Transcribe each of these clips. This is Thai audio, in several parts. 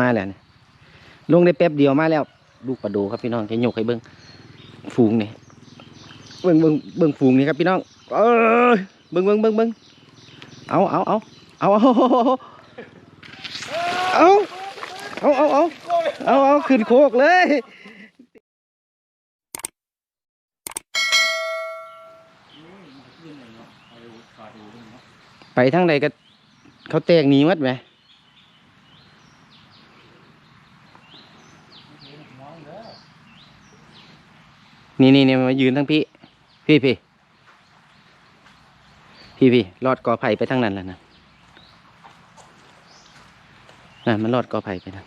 มาแล้วเนี่ยลงได้แป๊บเดียวมาแล้ว ลูกปลาโดครับพี่น้องจะยกให้เบิ้งฟูงนี่เบิ้งเบิ้งเบิ้งฟูงนี่ครับพี่น้องเอ้ยเบิ้งเบิ้งเบิ้งเบิ้งเอาเอาเอาเอาเอาเอาเอาเอาเอาเอาเอาขึ้นโคกเลยไปทางใดก็เขาแตกหนีมัดไหม นี่นี่นี่มายืนทั้งพี่ พี่พี่พี่พี่รอดกอไผ่ไปทางนั้นแล้วนะนั่นมันรอดกอไผ่ไปนั่น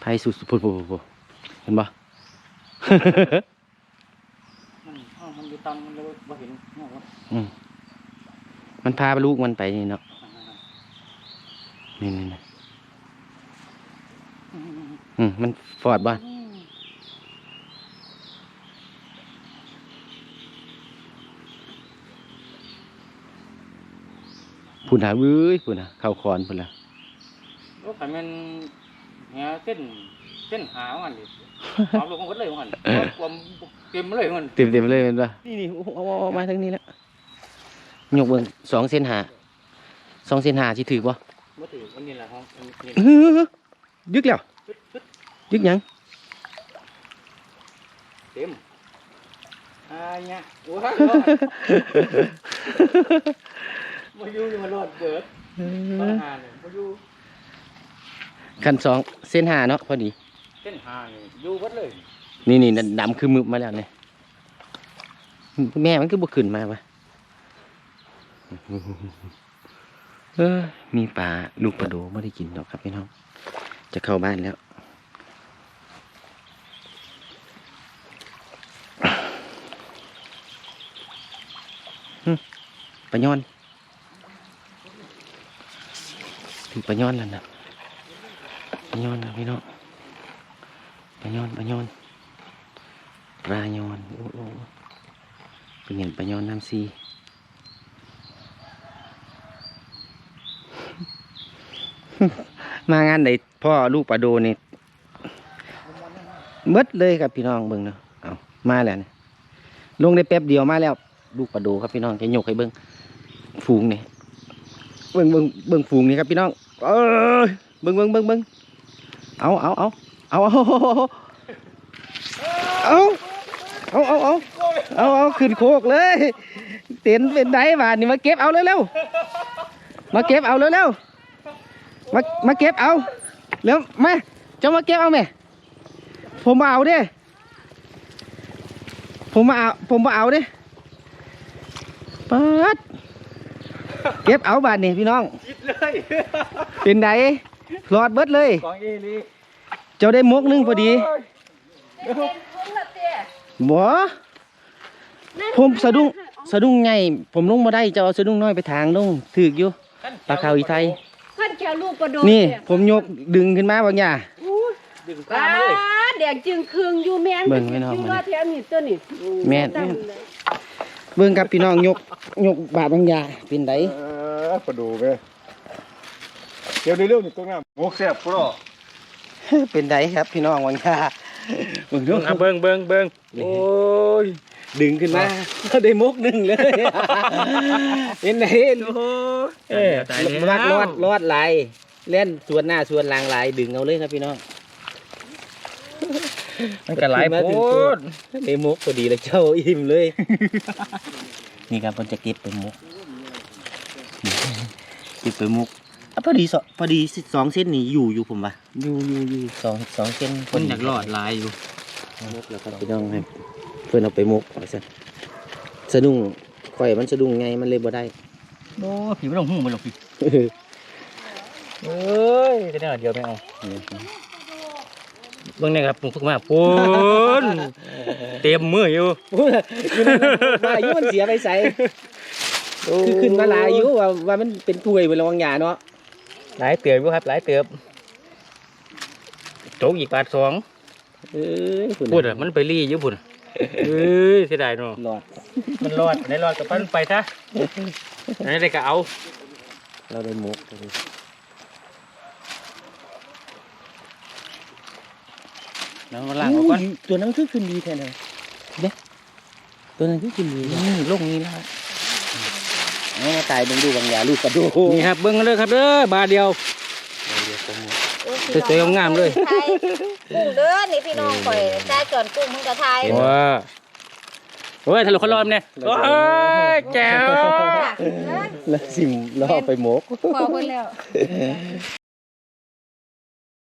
ไผ่สุดๆปุ๊บปุ๊บปุ๊บเห็นปะมันอ้าวมันอยู่ต่ำมันเลยบ่เห็นอ้าวครับอืมมันพาลูกมันไปนี่เนาะนี่นี่นี่ อืมมันฟอดบ้านพุ่นหาเว้ยพุ่นหาเข้าคอนพุ่นละโอ้ขันมันแหงเส้นเส้นหามันดิเอาลงมันเลยมันความเต็มเลยมันเต็มเต็มๆเลยเป็นปะนี่นี่เอาเอาเอามาทางนี้แล้วยกเบิ่งสองเส้นหาสองเส้นหาสิถือบ่บ่ถือวันนี้แหละครับอันนี้อื้อหือยึกแล้วปึ๊ดปึ๊ด ยึกหยังเต็มอ่าเนี่ยโอ้ยมาอยู่นี่มันรอดเกิดปัญหาเนี่ยมาอยู่คันสองเส้นหาเนาะพอดี เส้นหานี่อยู่วัดเลย นี่นี่ดำคือมึบมาแล้วเนี่ยแม่มันคือบุขึ้นมาวะเออมีปลาลูกปลาโดไม่ได้กินหรอกครับพี่น้อง จะเข้าบ้านแล้ว ปลาย้อนปลาย้อนแล้วนะปลาย้อนนะพี่น้องปลาย้อนปลาย้อนปลาย้อนโอ้โอ้เป็นเห็นปลาย้อนน้ำซีมางานไหนพ่อลูกปลาโดนี่เบิดเลยครับพี่น้องเบิ่งเนาะเอามาแล้วเนี่ยลงได้แป๊บเดียวมาแล้ว ลูกปลาโดครับพี่น้องจะยกให้เบิ่ง ฟูงนี่เบิ่งเบิ่งเบิ่งฟูงนี่ครับพี่น้องเอ้ยเบิ่งเบิ่งเบิ่งเบิ่งเอาเอาเอาเอาเอาเอาเอาเอาเอาเอาเอาขึ้นโคกเลยเต็นเป็นไดบาดนี่มาเก็บเอาเร็วๆมาเก็บเอาเร็วๆมามาเก็บเอาเร็วมาจ้ามาเก็บเอาไหมผมมาเอาเด้ผมมาเอาผมมาเอาเด้ปิด เก็บเอาบาทนี่พี่น้องคิดเลยเป็นไดรอดเบิดเลย กองเอลีเจ้าได้มกหนึงพอดีบ่ผมสะดุ้งสะดุ้งไง ผมลงมาได้เจ้าเอาสะดุ้งน้อยไปทางลงถือกอยู่ปลาขาวอีไทยขั้นแก้วลูกกระโดดนี่เยผมยกดึงขึ้นมาบางอย่างดึงป้าตามเลยแดกจึงคืงอยู่แม่นเบิ่งไว้น้องยู่มันว่าแถวนี้ตัวนี่แม่นจำ เลยเบิ่งครับพี่น้องยกยกบาทบางอย่างเป็นไดเออปลาดูไปเดี๋ยวในเรื่องนี้ตรงนั้นหมกแซ่บปลอเป็นไดครับพี่น้องบางอย่างเบิ่งดูเบิ้งเบิ้งเบิ้งโอ้ยดึงขึ้นมาก็ได้มกหนึ่งเลย เห็นไหมโอ้เออรอดรอดรอดลายเล่นสวนหน้าสวนหลางลายดึงเอาเลยครับพี่น้อง มันก็หลายโพดได้มกพอดีแล้วเจ้าอิ่มเลย นี่ครับผมจะเก็บไปมกเก็บไปมกอะพอดีสองพอดีสองเส้นนี่อยู่อยู่ผมปะอยู่อยู่อยู่สองสองเส้นมันอยากรอดหลายอยู่มกแล้วครับพี่น้องครับเพื่อนเอาไปมกเอาซะสะดุ้งข่อยมันสะดุ้งไงมันเลยบ่ได้โอ้ผีไม่ต้องหูมันหรอกพี่เอ้ยก็ได้เดียวไม่เอา เบิ้งนี่ครับผมฝึกมาพูนเต็มมืออยู่พูดอยู่นั่นน่ะว่าอายุมันเสียไปใส่คือขึ้นมาหลายอายุว่าว่ามันเป็นถ้วยเป็นระวังยาเนาะหลายเติบอยู่ครับ หลายเติบโจกอีกบาทสองเอ้ยคุณพูดอะมันไปรีอยู่พุ่นเอ้ยเสียดายเนาะหลอดมันรอดในรอดกับปั้นไปซะอันนี้ได้ก็เอา เราได้หมก แล้วมาล้างเอาก่อนตัวนั้นคือขึ้นดีแท้เลยเด้ตัวนั้นคือขึ้นดีนี่ลงนี้แล้วเอามาตายมึงดูบางอย่างลูกกระดูกนี่ครับเบิ้งกันเลยครับเด้อบาทเดียวสวยๆงามๆเลยไทยกุ้งเด้อนี่พี่น้องข่อยใต้จอนกุ้งมึงจะไทยว้าโอ้ยทะลุคนรอมเนี่ยโอ้ยแจ๋วแล้วสิมล่อไปหมกขอเพิ่นแล้ว